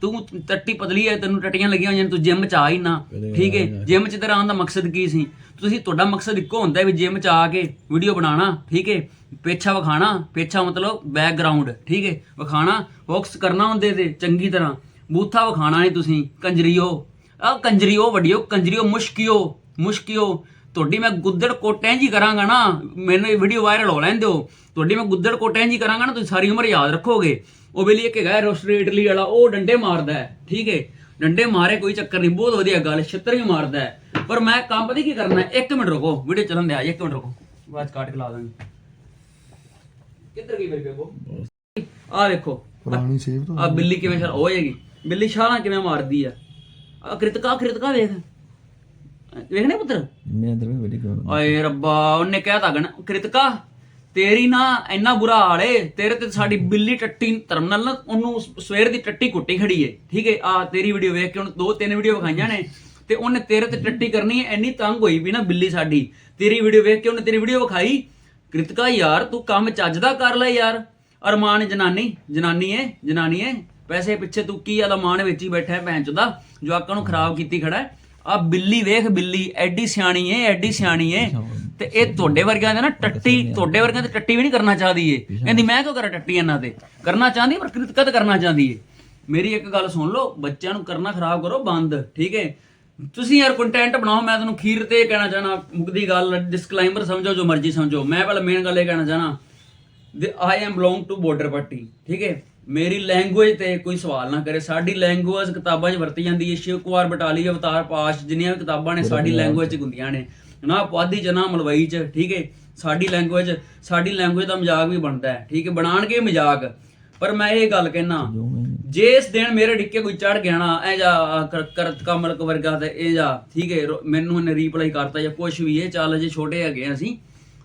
ਤੂੰ ਟੱਟੀ ਪਤਲੀ ਐ ਤੈਨੂੰ ਟੱਟੀਆਂ ਲੱਗੀਆਂ ਹੋਈਆਂ ਤੂੰ ਜਿਮ ਚ ਆ ਹੀ ਨਾ। ਠੀਕ ਹੈ ਜਿਮ ਚ ਤੇਰਾ ਆਉਣ ਦਾ ਮਕਸਦ ਕੀ ਸੀ? ਤੁਸੀਂ ਤੁਹਾਡਾ ਮਕਸਦ ਇੱਕੋ ਹੁੰਦਾ ਹੈ ਵੀ ਜਿਮ ਚ ਆ ਕੇ ਵੀਡੀਓ ਬਣਾਉਣਾ ਠੀਕ ਹੈ ਪੇਛਾ ਵਿਖਾਣਾ ਪੇਛਾ ਮਤਲਬ ਬੈਕਗ੍ਰਾਉਂਡ ਠੀਕ ਹੈ ਵਿਖਾਣਾ ਫੋਕਸ ਕਰਨਾ ਹੁੰਦੇ ਤੇ ਚੰਗੀ ਤਰ੍ਹਾਂ। ਬੂਥਾ ਵਿਖਾਣਾ ਨਹੀਂ ਤੁਸੀਂ ਕੰਜਰੀਓ। ਆ ਕੰਜਰੀਓ ਵੱਡਿਓ ਕੰਜਰੀਓ ਮੁਸ਼ਕਿਓ। ਮੁਸ਼ਕਿਓ ਤੁਹਾਡੀ ਮੈਂ ਗੁੱਦੜ ਕੋਟੈਂ ਜੀ ਕਰਾਂਗਾ ਨਾ ਮੈਨੂੰ ਇਹ ਵੀਡੀਓ ਵਾਇਰਲ ਹੋ ਲੈਣ ਦਿਓ। ਤੁਹਾਡੀ ਮੈਂ ਗੁੱਦੜ ਕੋਟੈਂ ਜੀ ਕਰਾਂਗਾ ਨਾ ਤੁਸੀਂ ਸਾਰੀ ਉਮਰ ਯਾਦ ਰੱਖੋਗੇ। ਉਹ ਵੇਲੇ ਇੱਕ ਹੈਗਾ ਰੋਸਟਰੀ ਇਟਲੀ ਵਾਲਾ ਉਹ ਡੰਡੇ ਮਾਰਦਾ ਹੈ ਠੀਕ ਹੈ ਡੰਡੇ ਮਾਰੇ ਕੋਈ ਚੱਕਰ ਨਹੀਂ ਬਹੁਤ ਵਧੀਆ ਗੱਲ ਛਿੱਤਰ ਵੀ ਮਾਰਦਾ ਹੈ। ਪਰ ਮੈਂ ਕੰਮ ਪਤਾ ਕੀ ਕਰਨਾ ਹੈ? ਇੱਕ ਮਿੰਟ ਰੁਕੋ ਵੀਡੀਓ ਚੱਲਣ ਦੇ ਆ ਇੱਕ ਮਿੰਟ ਰੁਕੋ। ਬਾਅਦ ਕੱਟ ਕੇ ਲਾ ਦਾਂਗੇ। ਕਿੱਧਰ ਗਈ ਮੇਰੀ ਬੇਬੋ? ਆ ਵੇਖੋ ਪੁਰਾਣੀ ਸੇਵ ਤੋਂ ਆ ਬਿੱਲੀ ਕਿਵੇਂ ਛਾਲ ਹੋ ਜਾਏਗੀ ਬਿੱਲੀ ਛਾਲਾਂ ਕਿਵੇਂ ਮਾਰਦੀ ਆ ਆ ਕ੍ਰਿਤਕਾ ਕ੍ਰਿਤਕਾ ਵੇਖ। ਵੇਖਨੇ ਪੁੱਤਰ। ਮੈਂ ਅੰਦਰ ਵੀ ਕਰਾਂ ਓਏ ਰੱਬਾ ਉਹਨੇ ਕਹਿ ਤਾ ਗਣ ਕ੍ਰਿਤਕਾ ਤੇਰੀ ਨਾ ਇੰਨਾ ਬੁਰਾ ਹਾਲ ਏ ਤੇਰੇ ਤੇ ਸਾਡੀ ਬਿੱਲੀ ਟੱਟੀ ਧਰਮ ਨਾਲ ਨਾ ਉਹਨੂੰ ਸਵੇਰ ਦੀ ਟੱਟੀ ਕੁੱਟੀ ਖੜੀ ਏ। ਠੀਕ ਏ? ਆ ਤੇਰੀ ਵੀਡੀਓ ਵੇਖ ਕੇ ਉਹਨੂੰ ਦੋ ਤਿੰਨ ਵੀਡੀਓ ਵਿਖਾਈਆਂ ਨੇ ਤੇ ਉਹਨੇ ਤੇਰੇ ਤੇ ਟੱਟੀ ਕਰਨੀ ਏ ਇੰਨੀ ਤੰਗ ਹੋਈ ਵੀ ਨਾ ਬਿੱਲੀ ਸਾਡੀ। ਤੇਰੀ ਵੀਡੀਓ ਵੇਖ ਕੇ ਉਹਨੇ ਤੇਰੀ ਵੀਡੀਓ ਵਿਖਾਈ ਕ੍ਰਿਤਕਾ ਯਾਰ ਤੂੰ ਕੰਮ ਚੱਜ ਦਾ ਕਰ ਲੈ ਯਾਰ। ਅਰਮਾਨ ਜਨਾਨੀ ਜਨਾਨੀ ਏ ਜਨਾਨੀ ਏ ਪੈਸੇ ਪਿੱਛੇ ਤੂੰ ਕੀ ਆਦਾ ਮਾਨ ਵਿੱਚ ਹੀ ਬੈਠਾ ਹੈ ਭੈਣ ਚੋਦਾ ਜਵਾਕਾਂ ਨੂੰ ਖਰਾਬ ਕੀਤੀ ਖੜਾ ਹੈ ਆ ਬਿੱਲੀ ਵੇਖ ਬਿੱਲੀ, ਐਡੀ ਸਿਆਣੀ ਏ, ਐਡੀ ਸਿਆਣੀ ਏ। ਤੇ ਇਹ ਤੁਹਾਡੇ ਵਰਗਿਆਂ ਦੇ ਨਾ ਟੱਟੀ, ਤੁਹਾਡੇ ਵਰਗਿਆਂ ਤੇ ਟੱਟੀ ਵੀ ਨਹੀਂ ਕਰਨਾ ਚਾਹਦੀ ਏ। ਕਹਿੰਦੀ, ਮੈਂ ਕਿਉਂ ਕਰਾਂ ਟੱਟੀ ਇਹਨਾਂ ਤੇ? ਕਰਨਾ ਚਾਹੁੰਦੀ ਪਰ ਕ੍ਰਿਤਕਤ ਕਰਨਾ ਚਾਹੁੰਦੀ ਏ। ਮੇਰੀ ਇੱਕ ਗੱਲ ਸੁਣ ਲਓ, ਬੱਚਿਆਂ ਨੂੰ ਕਰਨਾ ਖਰਾਬ ਕਰੋ, ਬੰਦ, ਠੀਕ ਏ? ਤੁਸੀਂ ਯਾਰ ਕੰਟੈਂਟ ਬਣਾਓ, ਮੈਂ ਤੁਹਾਨੂੰ ਖੀਰ ਤੇ ਕਹਿਣਾ ਚਾਹਣਾ ਮੁੱਕਦੀ ਗੱਲ ਡਿਸਕਲੇਮਰ ਸਮਝੋ, ਜੋ ਮਰਜ਼ੀ ਸਮਝੋ। ਮੈਂ ਪਹਿਲਾਂ ਮੇਨ ਗੱਲ ਇਹ ਕਹਿਣਾ ਚਾਹਣਾ I am belong to border party ਠੀਕ ਹੈ ਮੇਰੀ ਲੈਂਗੁਏਜ ਤੇ ਕੋਈ ਸਵਾਲ ਨਾ ਕਰੇ। ਸਾਡੀ ਲੈਂਗੁਏਜ ਕਿਤਾਬਾਂ 'ਚ ਵਰਤੀ ਜਾਂਦੀ ਹੈ। ਸ਼ਿਵ ਕੁਮਾਰ ਬਟਾਲੀ ਅਵਤਾਰ ਪਾਸ਼ ਜਿੰਨੀਆਂ ਵੀ ਕਿਤਾਬਾਂ ਨੇ ਸਾਡੀ ਲੈਂਗੁਏਜ 'ਚ ਹੁੰਦੀਆਂ ਨੇ। ਨਾ ਪੁਆਧੀ ਚ ਨਾ ਮਲਵਈ 'ਚ ਠੀਕ ਹੈ? ਸਾਡੀ ਲੈਂਗੁਏਜ ਸਾਡੀ ਲੈਂਗੁਏਜ ਦਾ ਮਜ਼ਾਕ ਵੀ ਬਣਦਾ ਹੈ ਠੀਕ ਹੈ? ਬਣਾਣਗੇ ਮਜ਼ਾਕ। ਪਰ ਮੈਂ ਇਹ ਗੱਲ ਕਹਿਣਾ ਜੇ ਇਸ ਦਿਨ ਮੇਰੇ ਡਿੱਕੇ ਕੋਈ ਚੜ ਗਿਆ ਨਾ ਐ ਜਾ ਕਰ- ਕਰਤ ਕਮਲ ਵਰਗਾ ਤੇ ਇਹ ਜਾ ਠੀਕ ਹੈ? ਮੈਨੂੰ ਇਹਨੇ ਰੀਪਲਾਈ ਕਰਤਾ ਜਾਂ ਕੁਝ ਵੀ ਇਹ ਚੱਲ ਜੇ ਛੋਟੇ ਹੈਗੇ ਅਸੀਂ।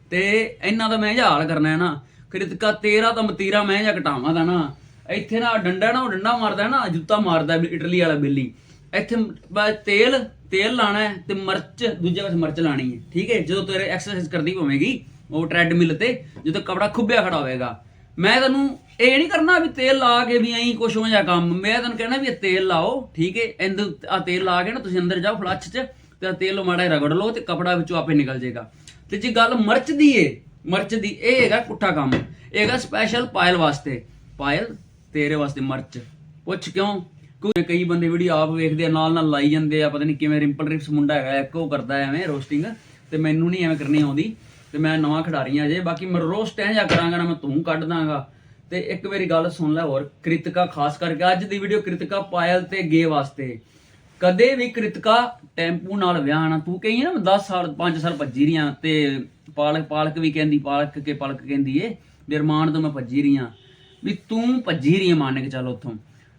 ਤੇ ਇਹਨਾਂ ਦਾ ਮੈਂ ਹਾਲ ਕਰਨਾ ਹੈ ਨਾ ਕ੍ਰਿਤਕਾ ਤੇਰਾ ਤਾਂ ਮਤੀਰਾ ਮੈਂ ਜਾਂ ਘਟਾਵਾਂ ਦਾ ਨਾ। ਇੱਥੇ ਨਾ ਡੰਡਾ ਨਾ, ਉਹ ਡੰਡਾ ਮਾਰਦਾ ਨਾ, ਜੁੱਤਾ ਮਾਰਦਾ ਇਟਲੀ ਵਾਲਾ ਬਿੱਲੀ। ਇੱਥੇ ਬਸ ਤੇਲ ਤੇਲ ਲਾਣਾ ਹੈ ਤੇ ਮਿਰਚ, ਦੂਜੇ ਪਾਸੇ ਮਿਰਚ ਲਾਣੀ ਹੈ। ਠੀਕ ਹੈ? ਜਦੋਂ ਤੇਰੇ ਐਕਸਰਸਾਈਜ਼ ਕਰਦੀ ਹੋਵੇਗੀ ਉਹ ਟ੍ਰੈਡਮਿਲ ਤੇ, ਜਦੋਂ ਕਪੜਾ ਖੁੱਬਿਆ ਖੜਾ ਹੋਵੇਗਾ। ਮੈਂ ਤੈਨੂੰ ਇਹ ਨਹੀਂ ਕਰਨਾ ਵੀ ਤੇਲ ਲਾ ਕੇ ਵੀ ਐਂ ਕੁਛ ਹੋ ਜਾ ਕੰਮ। ਮੈਂ ਤੈਨੂੰ ਕਹਿਣਾ ਵੀ ਤੇਲ ਲਾਓ, ਠੀਕ ਹੈ? ਇੰਦਰ ਆ ਤੇਲ ਲਾ ਕੇ ਨਾ ਤੁਸੀਂ ਅੰਦਰ ਜਾਓ ਫਲੱਛ 'ਚ, ਤੇ ਤੇਲ ਮਾੜਾ ਰਗੜ ਲਓ ਤੇ ਕਪੜਾ ਵਿੱਚੋਂ ਆਪੇ ਨਿਕਲ ਜਾਏਗਾ। ਤੇ ਜੇ ਗੱਲ ਮਿਰਚ ਦੀ ਏ, ਮਿਰਚ ਦੀ, ਇਹ ਹੈਗਾ ਪੁੱਠਾ ਕੰਮ। ਇਹ ਹੈਗਾ ਸਪੈਸ਼ਲ ਪਾਇਲ ਵਾਸਤੇ। ਪਾਇਲ ਤੇਰੇ ਵਾਸਤੇ ਮਰਚ। ਪੁੱਛ ਕਿਉਂ? ਕਿਉਂਕਿ ਕਈ ਬੰਦੇ ਵੀਡੀਓ ਆਪ ਵੇਖਦੇ ਆ, ਨਾਲ ਨਾਲ ਲਾਈ ਜਾਂਦੇ ਆ, ਪਤਾ ਨਹੀਂ ਕਿਵੇਂ ਰਿੰਪਲ ਰਿਪਸ ਮੁੰਡਾ ਹੈਗਾ, ਇੱਕ ਉਹ ਕਰਦਾ ਐਵੇਂ ਰੋਸਟਿੰਗ ਤੇ ਮੈਨੂੰ ਨਹੀਂ ਐਵੇਂ ਕਰਨੀ ਆਉਂਦੀ। ਤੇ ਮੈਂ ਨਵਾਂ ਖਿਡਾਰੀ ਆ ਜੇ ਬਾਕੀ ਮੈਂ ਰੋਸਟ ਐਂ ਜਾ ਕਰਾਂਗਾ ਨਾ, ਮੈਂ ਤੂੰ ਕੱਢ ਦਾਂਗਾ। ਤੇ ਇੱਕ ਮੇਰੀ ਗੱਲ ਸੁਣ ਲੈ ਹੋਰ, ਕ੍ਰਿਤਿਕਾ ਖਾਸ ਕਰਕੇ, ਅੱਜ ਦੀ ਵੀਡੀਓ ਕ੍ਰਿਤਿਕਾ ਪਾਇਲ ਤੇ ਗੇ ਵਾਸਤੇ। ਕਦੇ ਵੀ ਕ੍ਰਿਤਿਕਾ ਟੈਂਪੂ ਨਾਲ ਵਿਆਹ ਨਾ, ਤੂੰ ਕਹੀ ਨਾ 10 ਸਾਲ 5 ਸਾਲ ਭੱਜੀ ਰੀਆਂ ਤੇ ਪਾਲਕ ਪਾਲਕ ਵੀ ਕਹਿੰਦੀ, ਪਾਲਕ ਕੇ ਪਾਲਕ ਕਹਿੰਦੀ ਏ ਨਿਰਮਾਣ ਤੋਂ ਮੈਂ ਭੱਜੀ ਰੀਆਂ ਵੀ ਤੂੰ ਭੱਜੀ ਰਹੀ ਹੈ ਮੰਨ ਕੇ ਚੱਲ ਉੱਥੋਂ।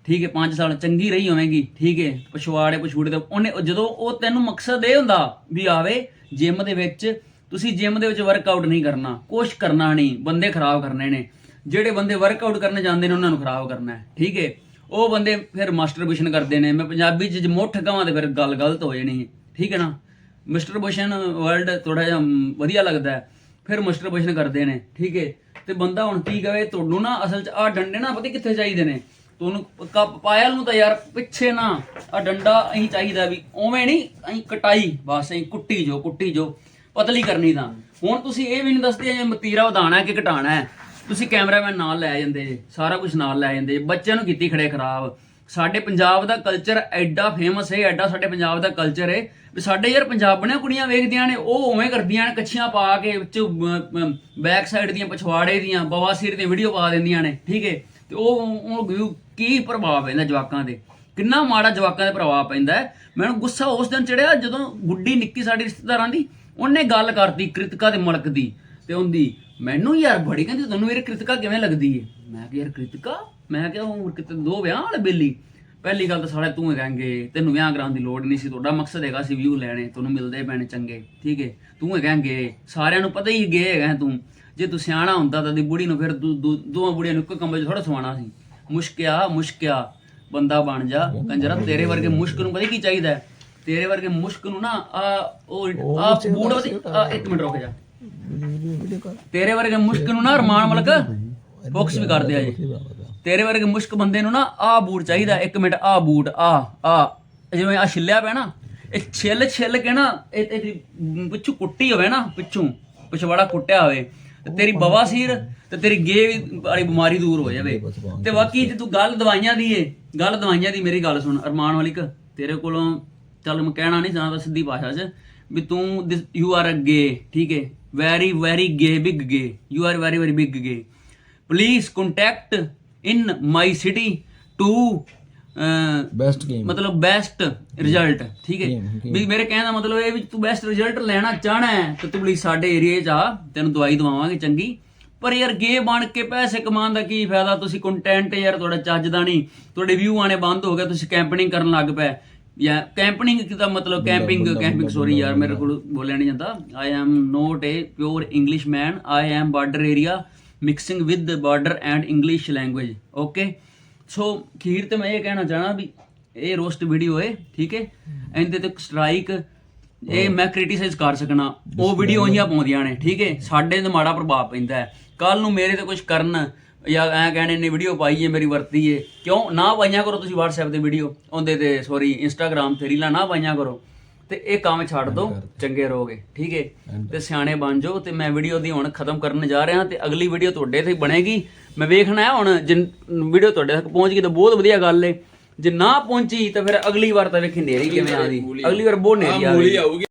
ਠੀਕ ਹੈ 5 ਸਾਲ ਚੰਗੀ ਰਹੀ ਹੋਵੇਗੀ। ਠੀਕ ਹੈ, ਪਛਵਾੜੇ ਪਛੂੜੇ ਦਾ ਉਹਨੇ ਜਦੋਂ ਉਹ ਤੈਨੂੰ ਮਕਸਦ ਇਹ ਹੁੰਦਾ ਵੀ ਆਵੇ ਜਿਮ ਦੇ ਵਿੱਚ, ਤੁਸੀਂ ਜਿਮ ਦੇ ਵਿੱਚ ਵਰਕਆਊਟ ਨਹੀਂ ਕਰਨਾ। ਕੁਛ ਕਰਨਾ ਨਹੀਂ। ਬੰਦੇ ਖਰਾਬ ਕਰਨੇ ਨੇ। ਜਿਹੜੇ ਬੰਦੇ ਵਰਕਆਊਟ ਕਰਨ ਜਾਂਦੇ ਨੇ, ਉਹਨਾਂ ਨੂੰ ਖਰਾਬ ਕਰਨਾ ਹੈ। ਠੀਕ ਹੈ, ਉਹ ਬੰਦੇ ਫਿਰ ਮਾਸਟਰਬੇਸ਼ਨ ਕਰਦੇ ਨੇ। ਮੈਂ ਪੰਜਾਬੀ ਚ ਮੁੱਠ ਕਹਾਂ ਤੇ ਫਿਰ ਗੱਲ ਗਲਤ ਹੋ ਜਾਣੀ। ਠੀਕ ਹੈ ਨਾ? ਮਾਸਟਰਬੇਸ਼ਨ ਵਰਲਡ ਥੋੜਾ ਜਿਹਾ ਵਧੀਆ ਲੱਗਦਾ ਹੈ। ਫਿਰ ਮਾਸਟਰਬੇਸ਼ਨ ਕਰਦੇ ਨੇ। ਠੀਕ ਹੈ ਤੇ ਬੰਦਾ ਹੁਣ ਕੀ ਕਵੇ, ਤੁਹਾਨੂੰ ਨਾ ਅਸਲ ਚ ਆ ਡੰਡੇ ਨਾ ਪਤਾ ਕਿੱਥੇ ਚਾਹੀਦੇ ਨੇ। ਤੁਹਾਨੂੰ ਕੱਪ ਪਾਇਲ ਨੂੰ ਤਾਂ ਯਾਰ ਪਿੱਛੇ ਨਾ ਆ ਡੰਡਾ ਅਹੀਂ ਚਾਹੀਦਾ ਵੀ ਉਵੇਂ ਨਹੀਂ, ਅਹੀਂ ਕਟਾਈ, ਬਸ ਅਹੀਂ ਕੁੱਟੀ ਜੋ ਕੁੱਟੀ ਜੋ, ਪਤਲੀ ਕਰਨੀ ਤਾਂ। ਹੁਣ ਤੁਸੀਂ ਇਹ ਵੀ ਨਹੀਂ ਦੱਸਦੇ ਜੇ ਮਤੀਰਾ ਵਧਾਣਾ ਹੈ ਕਿ ਘਟਾਣਾ ਹੈ। ਤੁਸੀਂ ਕੈਮਰਾਮੈਨ ਨਾਲ ਲੈ ਜਾਂਦੇ ਜੇ, ਸਾਰਾ ਕੁਝ ਨਾਲ ਲੈ ਜਾਂਦੇ ਬੱਚਿਆਂ ਨੂੰ ਕੀਤੀ ਖੜੇ ਖਰਾਬ। ਸਾਡੇ ਪੰਜਾਬ ਦਾ ਕਲਚਰ ਐਡਾ ਫੇਮਸ ਹੈ ਐਡਾ ਸਾਡੇ ਪੰਜਾਬ ਦਾ ਕਲਚਰ ਹੈ ਵੀ ਸਾਡੇ ਯਾਰ ਪੰਜਾਬਣੀਆਂ ਕੁੜੀਆਂ ਵੇਖਦੀਆਂ ਨੇ, ਉਹ ਉਵੇਂ ਕਰਦੀਆਂ ਨੇ, ਕੱਛੀਆਂ ਪਾ ਕੇ ਵਿੱਚ ਬੈਕ ਸਾਈਡ ਦੀਆਂ ਪਛਵਾੜੇ ਦੀਆਂ ਬਵਾਸੀਰ ਦੀਆਂ ਵੀਡੀਓ ਪਾ ਦਿੰਦੀਆਂ ਨੇ, ਠੀਕ ਹੈ ਤੇ ਉਹ ਉਹ ਕੀ ਪ੍ਰਭਾਵ ਪੈਂਦਾ ਜਵਾਕਾਂ ਦੇ? ਕਿੰਨਾ ਮਾੜਾ ਜਵਾਕਾਂ ਦੇ ਪ੍ਰਭਾਵ ਪੈਂਦਾ ਹੈ ਮੈਨੂੰ ਗੁੱਸਾ ਉਸ ਦਿਨ ਚੜਿਆ ਜਦੋਂ ਗੁੱਡੀ ਨਿੱਕੀ ਸਾਡੀ ਰਿਸ਼ਤੇਦਾਰਾਂ ਦੀ, ਉਹਨੇ ਗੱਲ ਕਰਤੀ ਕ੍ਰਿਤਿਕਾ ਦੇ ਮਲਕ ਦੀ, ਤੇ ਉਹਦੀ, ਮੈਨੂੰ ਯਾਰ ਬੜੀ ਕਹਿੰਦੀ ਤੁਹਾਨੂੰ ਮੇਰੇ ਕ੍ਰਿਤਿਕਾ ਕਿਵੇਂ ਲੱਗਦੀ ਹੈ ਮੈਂ ਕਿਹਾ, ਯਾਰ ਕ੍ਰਿਤਿਕਾ? ਮੈਂ ਕਿਹਾ ਉਹ ਕਿਤੇ ਦੋ ਵਿਆਹ ਵਾਲੇ ਬੇਲੀ। ਪਹਿਲੀ ਗੱਲ ਤਾਂ ਸਾਲੇ ਤੂੰ ਕਹਾਂਗੇ ਤੈਨੂੰ ਵਿਆਹ ਕਰਾਉਣ ਦੀ ਲੋੜ ਨਹੀਂ ਸੀ ਤੁਹਾਡਾ ਮਕਸਦ ਹੈਗਾ ਸੀ ਵਿਊ ਲੈਣੇ ਤੁਹਾਨੂੰ ਮਿਲਦੇ ਪੈਣੇ ਚੰਗੇ ਠੀਕ ਹੈ? ਤੂੰ ਕਹਾਂਗੇ ਸਾਰਿਆਂ ਨੂੰ ਪਤਾ ਹੀ ਗੇ ਹੈਗਾ ਤੂੰ। ਜੇ ਤੂੰ ਸਿਆਣਾ ਹੁੰਦਾ ਤਾਂ ਦੀ ਬੁੜੀ ਨੂੰ ਫਿਰ ਦੋਵਾਂ ਬੁੜੀਆਂ ਨੂੰ ਇੱਕੋ ਕਮਰੇ 'ਚ ਥੋੜਾ ਸਵਾਣਾ ਸੀ। ਮੁਸ਼ਕਿਆ ਮੁਸ਼ਕਿਆ ਬੰਦਾ ਬਣ ਜਾ। ਕੰਜਰਾ ਤੇਰੇ ਵਰਗੇ ਮੁਸ਼ਕ ਨੂੰ ਪਤਾ ਕੀ ਚਾਹੀਦਾ ਹੈ? ਤੇਰੇ ਵਰਗੇ ਮੁਸ਼ਕ ਨੂੰ ਨਾ ਆ ਉਹ ਆ ਬੂੜ ਇੱਕ ਮਿੰਟ ਰੁਕ ਜਾ। ਤੇਰੇ ਵਰਗੇ ਮੁਸ਼ਕ ਨੂੰ ਨਾ ਰਮਾਨ ਮਲਕ। ਫੋਕਸ ਵੀ ਕਰਦੇ ਆ ਜੀ। ਤੇਰੇ ਵਰਗੇ ਮੁਸ਼ਕ ਬੰਦੇ ਨੂੰ ਨਾ ਆ ਬੂਟ ਚਾਹੀਦਾ ਇੱਕ ਮਿੰਟ ਆ ਬੂਟ ਆ ਆ ਜਿਵੇਂ ਆ ਛਿੱਲਿਆ ਪਿਆ ਨਾ ਇਹ ਛਿੱਲ ਛਿੱਲ ਕੇ ਨਾ ਇਹ ਤੇਰੀ ਪਿੱਛੂ ਕੁੱਟੀ ਹੋਵੇ ਨਾ ਪਿੱਛੂ ਪਿਛਵਾੜਾ ਕੁੱਟਿਆ ਹੋਵੇ। ਤੇ ਤੇਰੀ ਬਵਾਸੀਰ ਤੇ ਤੇਰੀ ਗੇ ਵਾਲੀ ਬਿਮਾਰੀ ਦੂਰ ਹੋ ਜਾਵੇ। ਤੇ ਬਾਕੀ ਜੇ ਤੂੰ ਗੱਲ ਦਵਾਈਆਂ ਦੀ ਏ ਗੱਲ ਦਵਾਈਆਂ ਦੀ ਮੇਰੀ ਗੱਲ ਸੁਣ ਅਰਮਾਨ ਵਾਲਿਕ ਤੇਰੇ ਕੋਲੋਂ ਚੱਲ ਮੈਂ ਕਹਿਣਾ ਨਹੀਂ ਚਾਹੁੰਦਾ ਸਿੱਧੀ ਭਾਸ਼ਾ 'ਚ ਵੀ ਤੂੰ ਯੂ ਆਰ ਅ ਗੇ ਠੀਕ ਹੈ very very gay big gay you are very very big gay please contact in my city to best game ਮਤਲਬ ਬੈਸਟ ਰਿਜ਼ਲਟ ਠੀਕ ਹੈ ਵੀ ਮੇਰੇ ਕਹਿਣ ਦਾ ਮਤਲਬ ਇਹ ਵੀ ਤੂੰ ਬੈਸਟ ਰਿਜ਼ਲਟ ਲੈਣਾ ਚਾਹਣਾ ਹੈ ਤੇ ਤੂੰ ਪਲੀਜ਼ ਸਾਡੇ ਏਰੀਏ 'ਚ ਆ ਤੈਨੂੰ ਦਵਾਈ ਦਵਾਵਾਂਗੇ ਚੰਗੀ। ਪਰ ਯਾਰ ਗੇ ਬਣ ਕੇ ਪੈਸੇ ਕਮਾਉਣ ਦਾ ਕੀ ਫਾਇਦਾ? ਤੁਸੀਂ ਕੰਟੈਂਟ ਯਾਰ ਤੁਹਾਡਾ ਚੱਜਦਾ ਨਹੀਂ। ਤੁਹਾਡੇ ਵਿਊ ਆਣੇ ਬੰਦ ਹੋ ਗਏ ਤੁਸੀਂ ਕੈਂਪਨਿੰਗ ਕਰਨ ਲੱਗ ਪਏ। ਜਾਂ ਕੈਂਪਨਿੰਗ ਦਾ ਮਤਲਬ? ਕੈਂਪਿੰਗ ਕੈਂਪਿੰਗ ਸੋਰੀ ਯਾਰ ਮੇਰੇ ਕੋਲ ਬੋਲਿਆ ਨਹੀਂ ਜਾਂਦਾ। I am not a pure English man I am border area mixing with border and English language okay so kheer ਤੇ ਮੈਂ ਇਹ ਕਹਿਣਾ ਚਾਹਣਾ ਵੀ ਇਹ ਰੋਸਟ ਵੀਡੀਓ ਹੈ ਠੀਕ ਹੈ ਇਹਦੇ ਤੇ ਸਟ੍ਰਾਈਕ ਇਹ ਮੈਂ ਕ੍ਰਿਟਿਸਾਈਜ਼ ਕਰ ਸਕਣਾ। ਉਹ ਵੀਡੀਓ ਹੀ ਪਾਉਂਦੀਆਂ ਨੇ ਠੀਕ ਹੈ ਸਾਡੇ ਤੇ ਮਾੜਾ ਪ੍ਰਭਾਵ ਪੈਂਦਾ ਹੈ। ਕੱਲ ਨੂੰ ਮੇਰੇ ਤੇ ਕੁਝ ਕਰਨ ਜਾਂ ਐ ਕਹਿਣੇ ਨੇ ਵੀਡੀਓ ਪਾਈ ਹੈ ਮੇਰੀ ਵਰਤੀ ਹੈ ਕਿਉਂ? ਨਾ ਪਾਈਆਂ ਕਰੋ ਤੁਸੀਂ WhatsApp ਤੇ ਵੀਡੀਓ ਉਹਦੇ ਤੇ ਸੌਰੀ Instagram ਤੇ ਰੀਲਾਂ ਨਾ ਪਾਈਆਂ ਕਰੋ। ਤੇ ਇਹ ਕੰਮ ਛੱਡ ਦਿਓ। ਚੰਗੇ ਰਹੋਗੇ ਠੀਕ ਹੈ? ਤੇ ਸਿਆਣੇ ਬਣ ਜਾਓ ਤੇ ਮੈਂ ਵੀਡੀਓ ਦੀ ਹੁਣ ਖਤਮ ਕਰਨ ਜਾ ਰਿਹਾ ਤੇ ਅਗਲੀ ਵੀਡੀਓ ਤੁਹਾਡੇ ਤੇ ਬਣੇਗੀ। ਮੈਂ ਵੇਖਣਾ ਹੈ ਹੁਣ ਜੇ ਵੀਡੀਓ ਤੁਹਾਡੇ ਤੱਕ ਪਹੁੰਚ ਗਈ ਤਾਂ ਬਹੁਤ ਵਧੀਆ ਗੱਲ ਏ। ਜੇ ਨਾ ਪਹੁੰਚੀ ਤਾਂ ਫਿਰ ਅਗਲੀ ਵਾਰ ਤਾਂ ਵੇਖੀ ਨੇਰੀ ਕਿਵੇਂ ਆਦੀ ਅਗਲੀ ਵਾਰ ਬਹੁਤ ਨੇਰੀ ਆਵੇਗੀ।